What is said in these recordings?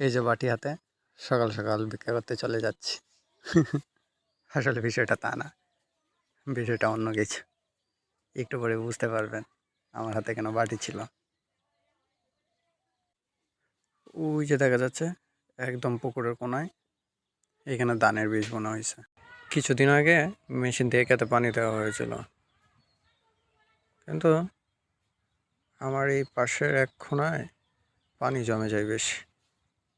এই যে বাটি হাতে, সকাল সকাল ভিক্ষা করতে চলে যাচ্ছি। আসলে বিষয়টা তা না, বিষয়টা অন্য কিছু। একটু পরে বুঝতে পারবেন আমার হাতে কেন বাটি ছিল। ওই যে দেখা যাচ্ছে, একদম পুকুরের কোনায় এখানে ধানের বীজ বোনা হয়েছে। কিছুদিন আগে মেশিন দিয়ে খেতে পানি দেওয়া হয়েছিল। কিন্তু আমার এই পাশের এক কোনায় পানি জমে যায় বেশি।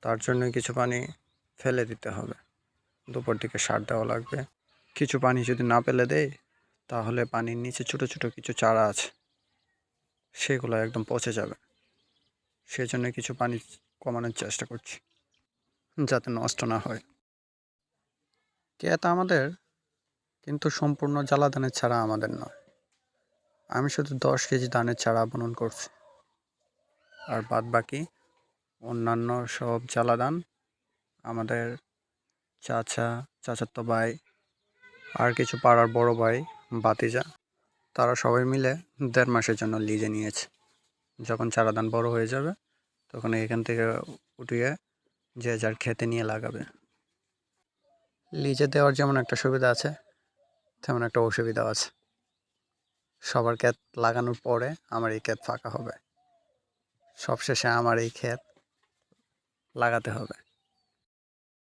তার জন্য কিছু পানি ফেলে দিতে হবে। দুপুর দিকে সার দেওয়া লাগবে। কিছু পানি যদি না ফেলে দেয় তাহলে পানির নিচে ছোটো ছোটো কিছু চারা আছে, সেগুলো একদম পচে যাবে। সেই জন্য কিছু পানি কমানোর চেষ্টা করছি, যাতে নষ্ট না হয়। কেতা আমাদের? কিন্তু সম্পূর্ণ জ্বালা ধানের ছাড়া আমাদের নয়। আমি শুধু দশ কেজি ধানের চারা বনন করছি। আর বাদ বাকি অন্যান্য সব জ্বালা ধান আমাদের চাচা, চাচাতো ভাই, আর কিছু পাড়ার বড় ভাই বাতিজা তারা সবাই মিলে দেড় মাসের জন্য লিজে নিয়েছে। যখন চারা ধান বড় হয়ে যাবে, তখন এখান থেকে উঠিয়ে যে যার খেতে নিয়ে লাগাবে। লিজে দেওয়ার যেমন একটা সুবিধা আছে, তেমন একটা অসুবিধাও আছে। সবার ক্ষেত লাগানোর পরে আমার এই ক্ষেত ফাঁকা হবে। সবশেষে আমার এই ক্ষেত লাগাতে হবে।